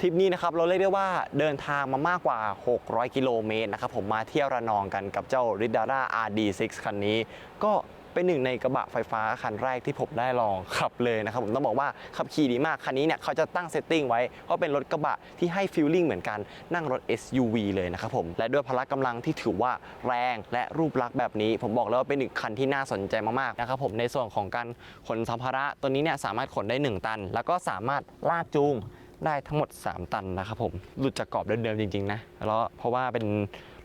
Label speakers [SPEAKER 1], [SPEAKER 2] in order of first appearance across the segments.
[SPEAKER 1] ทริปนี้นะครับเราเรียกได้ว่าเดินทางมามากกว่า 600 กิโลเมตรนะครับผมมาเที่ยวระนองกันกับเจ้า r i d a r a RD6 คันนี้ ก็เป็นหนึ่งในกระบะไฟฟ้าคันแรกที่ผมได้ลองขับเลยนะครับผมต้องบอกว่าขับขี่ดีมาก คันนี้เนี่ยเขาจะตั้งเซตติ้งไว้ว่าเป็นรถกระบะที่ให้ฟีลลิ่งเหมือนกันนั่งรถ SUV เลยนะครับผมและด้วยพละกำลังที่ถือว่าแรงและรูปลักษณ์แบบนี้ ผมบอกเลยว่าเป็นหนึ่งคันที่น่าสนใจมากๆนะครับผมในส่วนของการขนสัมภาระตัวนี้เนี่ยสามารถขนได้ 1 ตัน แล้วก็สามารถลากจูง ได้ทั้งหมด 3 ตันนะครับผมหลุดจากกรอบเดิมๆจริงๆนะแล้วเพราะว่าเป็น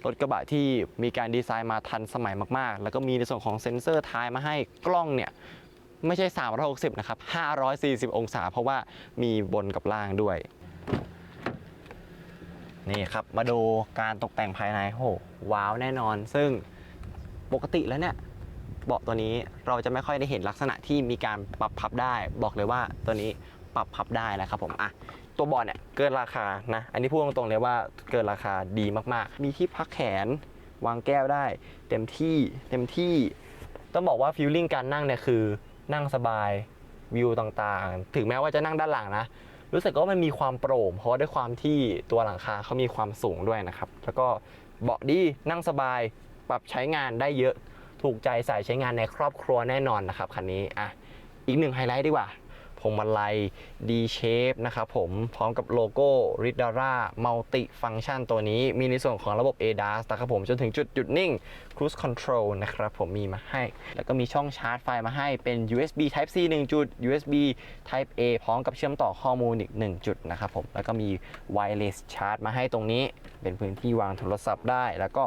[SPEAKER 1] รถกระบะที่มีการดีไซน์มาทันสมัยมากๆ แล้วก็มีในส่วนของเซ็นเซอร์ท้ายมาให้กล้องเนี่ยไม่ใช่ 360 นะครับ 540 องศา เพราะว่ามีบนกับล่างด้วย นี่ครับ มาดูการตกแต่งภายในโหว้าวแน่นอน ซึ่งปกติแล้วเนี่ยเบาะตัวนี้เราจะไม่ค่อยได้เห็นลักษณะที่มีการปรับพับได้ บอกเลยว่าตัวนี้ปรับพับได้นะครับผมอะ ตัวเบาะเนี่ยเกินราคานะ อันนี้พูดตรงๆเลยว่าเกินราคาดีมากๆ มีที่พักแขนวางแก้วได้ เต็มที่เต็มที่ ต้องบอกว่าฟิลลิ่งการนั่งเนี่ยคือนั่งสบายวิวต่างๆ ถึงแม้ว่าจะนั่งด้านหลังนะ รู้สึกว่ามันมีความโปร่ง เพราะด้วยความที่ตัวหลังคาเขามีความสูงด้วยนะครับ แล้วก็เบาะดีนั่งสบายปรับใช้งานได้เยอะถูกใจสายใช้งานในครอบครัวแน่นอนนะครับคันนี้อะอีกหนึ่งไฮไลท์ดีกว่า วงมาลัย D shape นะครับผมพร้อมกับโลโก้ r i d a r a Multi Function ตัวนี้มีในส่วนของระบบ ADAS นะครับผมจนถึงจุดหยุดนิ่ง Cruise Control นะครับผมมีมาให้ แล้วก็มีช่องชาร์จไฟมาให้เป็น USB Type C 1 จุด USB Type A พร้อมกับเชื่อมต่อข้อมูลอีก 1 จุดนะครับผมแล้วก็มี Wireless Charge มาให้ตรงนี้เป็นพื้นที่วางโทรศัพท์ได้ แล้วก็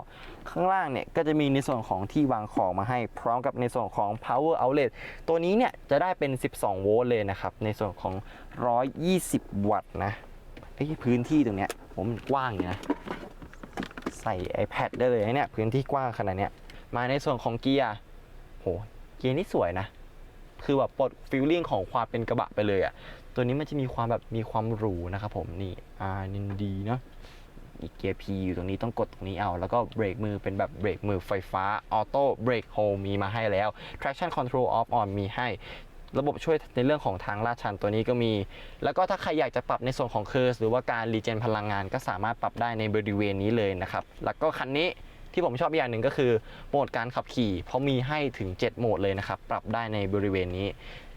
[SPEAKER 1] ข้างล่างเนี่ยก็จะมีในส่วนของที่วางของมาให้ พร้อมกับในส่วนของ power outlet ตัวนี้เนี่ยจะได้เป็น 12 โวลต์เลยนะครับในส่วนของ 120 วัตต์นะเอ้ยพื้นที่ตรงเนี้ยผมกว้างอยู่นะ ใส่ iPad ได้เลยนะเนี่ย พื้นที่กว้างขนาดเนี้ย มาในส่วนของเกียร์โหเกียร์นี่สวยนะ คือแบบปลดฟิลลิ่งของความเป็นกระบะไปเลยอะ่ะ ตัวนี้มันจะมีความแบบมีความหรูนะครับผมนี่อานินดีเนาะอีกเกียร์ P อยู่ตรงนี้ต้องกดตรงนี้เอา แล้วก็เบรกมือเป็นแบบเบรกมือไฟฟ้าออโต้เบรกโฮมีมาให้แล้ว traction control off on มีให้ ระบบช่วยในเรื่องของทางลาดชันตัวนี้ก็มี แล้วก็ถ้าใครอยากจะปรับในส่วนของเคอร์สหรือว่าการรีเจนพลังงานก็สามารถปรับได้ในบริเวณนี้เลยนะครับ แล้วก็คันนี้ที่ผมชอบอย่างหนึ่งก็คือโหมดการขับขี่ เพราะมีให้ถึง 7 โหมดเลยนะครับ ปรับได้ในบริเวณนี้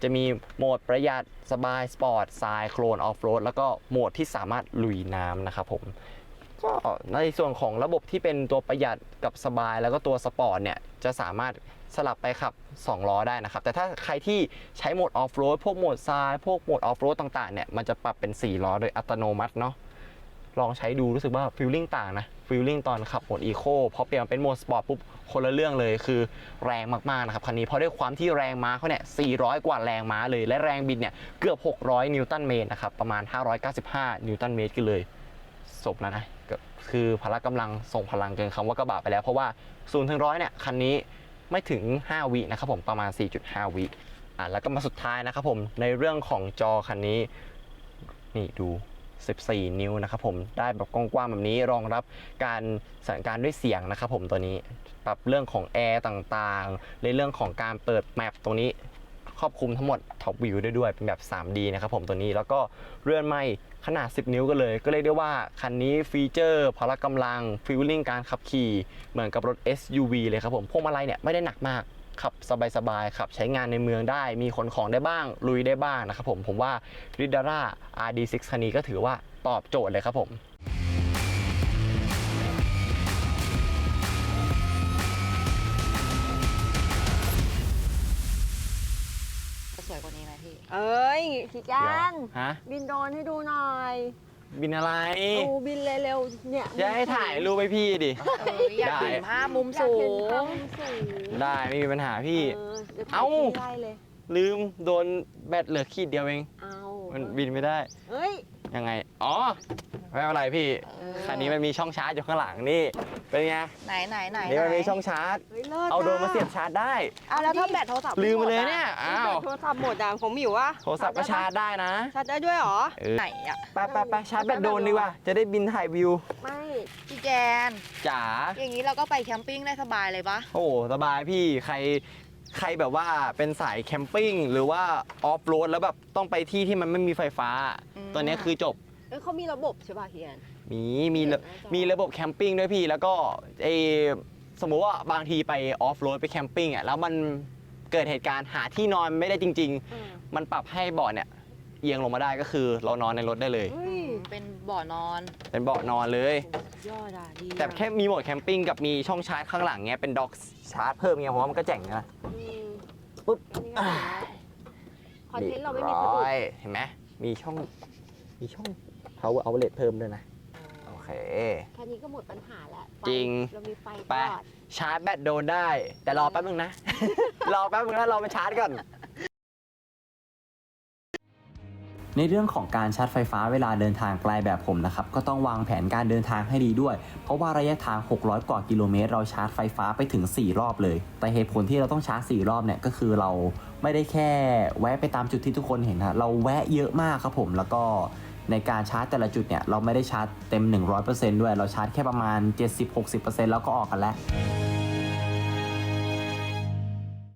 [SPEAKER 1] จะมีโหมดประหยัดสบาย สปอร์ตทรายโคลนออฟโรดแล้วก็โหมดที่สามารถลุยน้ำนะครับผม ก็ในส่วนของระบบที่เป็นตัวประหยัดกับสบาย แล้วก็ตัวสปอร์ตเนี่ยจะสามารถสลับไปขับ 2 ล้อได้นะครับ แต่ถ้าใครที่ใช้โหมดออฟโรดพวกโหมดทราย พวกโหมดออฟโรดต่างๆเนี่ยมันจะปรับเป็น 4 ล้อโดยอัตโนมัติเนาะลองใช้ดูรู้สึกว่าฟิลลิ่งต่างนะฟิลลิ่งตอนขับโหมดอีโคพอเปลี่ยนมาเป็นโหมดสปอร์ตปุ๊บคนละเรื่องเลยคือแรงมากๆนะครับคันนี้เพราะด้วยความที่แรงม้าเขาเนี่ย 400 กว่าแรงม้าเลย และแรงบิดเนี่ยเกือบ 600 นิวตันเมตรนะครับประมาณ 595 นิวตันเมตรกันเลย ศพแล้วนะก็คือพละกำลังส่งพลังเกินคำว่ากระบะไปแล้ว เพราะว่า0ูนถึงร้อยเนี่ยคันนี้ไม่ถึง 5 วินะครับผมประมาณ 4.5 วิอะแล้วก็มาสุดท้ายนะครับผมในเรื่องของจอคันนี้นี่ดู 14 นิ้วนะครับผมได้แบบกว้างๆแบบนี้รองรับการสั่งการด้วยเสียงนะครับผมตัวนี้ปรับเรื่องของแอร์ต่างๆ ในเรื่องของการเปิดแมปตรงนี้ รอบคลุมทั้งหมดท็อปวิวได้ด้วยเป็นแบบ 3D นะครับผมตัวนี้แล้วก็เรือนไม้ขนาด 10 นิ้วกันเลย ก็เรียกได้ว่า คันนี้ฟีเจอร์พละกำลังฟิลลิ่งการขับขี่ เหมือนกับรถ SUV เลยครับผมพวงมาลัยเนี่ยไม่ได้หนักมากขับสบายๆขับใช้งานในเมืองได้มีขนของได้บ้าง ลุยได้บ้างนะครับผมผมว่า r i d a r a RD6 คันนี้ก็ถือว่าตอบโจทย์เลยครับผม
[SPEAKER 2] เอ้ยพี่แกน
[SPEAKER 1] ฮะ
[SPEAKER 2] บินโดรนให้ดูหน่อย
[SPEAKER 1] บินอะไร
[SPEAKER 2] ดูบินเร็วๆเนี่ย
[SPEAKER 1] จะให้ถ่ายรูปให้พี่ดิ
[SPEAKER 3] เอออยาก
[SPEAKER 1] ได้
[SPEAKER 3] เห็นภาพมุม
[SPEAKER 2] อยาก
[SPEAKER 3] สู
[SPEAKER 2] เห็นภาพ
[SPEAKER 3] ง
[SPEAKER 2] มุมสูง
[SPEAKER 1] ได้ไม่มีปัญหาพี่
[SPEAKER 2] เออเดี๋ยว
[SPEAKER 1] เอ้า
[SPEAKER 2] ถ่ายที่ไล่เลย
[SPEAKER 1] ลืมโดนแบตเหลือขีดเดียวเอง
[SPEAKER 2] เอา
[SPEAKER 1] มันบินไม่ได้
[SPEAKER 2] เฮ้ย
[SPEAKER 1] ยังไง อ๋อ ไม่เป็นไรพี่ คันนี้มันมีช่องชาร์จอยู่ข้างหลังนี่ เป็นไง
[SPEAKER 3] ไหนไหนไหน
[SPEAKER 1] นี่มัน
[SPEAKER 3] ไห
[SPEAKER 1] มีช่องชาร์จ
[SPEAKER 2] เฮ้ยเลิศ
[SPEAKER 1] เอาโดรนมาเสียบชาร์จได้
[SPEAKER 2] อะแล้วถ้าแบตโทรศัพท์
[SPEAKER 1] ลืมไปเลย
[SPEAKER 2] หดะ
[SPEAKER 1] เนี่ยอ้าว
[SPEAKER 2] แบตโทรศัพท์หมดอะผมอยู่วะ
[SPEAKER 1] โทรศัพท์ก็ชาร์จได้นะ
[SPEAKER 2] ชาร์จได้ด้วยเหรอ
[SPEAKER 1] เออ
[SPEAKER 3] ไหนอะ
[SPEAKER 1] ไปไปไปชาร์จแบตโดรนดีกว่า จะได้บินถ่ายวิว
[SPEAKER 2] ไม่
[SPEAKER 3] พี่แจน
[SPEAKER 1] จ๋า
[SPEAKER 3] อย่างนี้เราก็ไปแคมปิ้งได้สบายเลยปะ
[SPEAKER 1] โอ้สบายพี่ใครใครแบบว่าเป็นสายแคมปิ้งหรือว่าออฟโรดแล้วแบบต้องไปที่ที่มันไม่มีไฟฟ้า ตัวเนี้ยคือจบ
[SPEAKER 2] เอ้ยเขามีระบบใช่ป่ะเฮียน
[SPEAKER 1] มีมีระ
[SPEAKER 2] เห็นหน้าจอ
[SPEAKER 1] มีระบบแคมปิ้งด้วยพี่ แล้วก็เออสมมุติว่าบางทีไปออฟโรดไปแคมปิ้งอะแล้วมันเกิดเหตุการณ์หาที่นอนไม่ได้จริง
[SPEAKER 2] อืม
[SPEAKER 1] ๆมันปรับให้เบาะเนี่ยเอียงลงมาได้ก็คือเรานอนในรถได้เลย
[SPEAKER 2] เฮ้ย
[SPEAKER 3] เป็นบ่อนอน
[SPEAKER 1] เป็นเบาะนอนเลย
[SPEAKER 2] ยอดอะดีอะ
[SPEAKER 1] แต่แค่มีโหมดแคมปิ้งกับมีช่องชาร์จข้างหลังเงี้ยเป็นด็อกชาร์จเพิ่มเงี้ยผมว่ามันก็เจ๋งนะ
[SPEAKER 2] อืม
[SPEAKER 1] ปุ๊บ
[SPEAKER 2] อันนี้ก็เห็นแล้วคอนเทนต์เราไม่มี
[SPEAKER 1] รียบ
[SPEAKER 2] สะดุด
[SPEAKER 1] ร้อยเห็นไหมมีช่อง มีช่อง power outlet เพิ่มด้วยนะ โอเค
[SPEAKER 2] แค่นี้ก็หมดปัญหาแล้วไฟ
[SPEAKER 1] จริง
[SPEAKER 2] เรามีไฟ
[SPEAKER 1] ไป
[SPEAKER 2] ตลอด
[SPEAKER 1] ชาร์จแบตโดนได้ แต่รอแป๊บนึงนะ รอแป๊บนึงนะรอมาชาร์จก่อน
[SPEAKER 4] ในเรื่องของการชาร์จไฟฟ้าเวลาเดินทางไกลแบบผมนะครับ ก็ต้องวางแผนการเดินทางให้ดีด้วย เพราะว่าระยะทาง 600 กว่ากิโลเมตร เราชาร์จไฟฟ้าไปถึง 4 รอบเลย แต่เหตุผลที่เราต้องชาร์จ 4 รอบเนี่ยก็คือเราไม่ได้แค่แวะไปตามจุดที่ทุกคนเห็นนะเราแวะเยอะมากครับผมแล้วก็ ในการชาร์จแต่ละจุดเนี่ยเราไม่ได้ชาร์จเต็ม 100%ด้วย เราชาร์จแค่ประมาณ 70-60%แล้วก็ออกกันแล้ว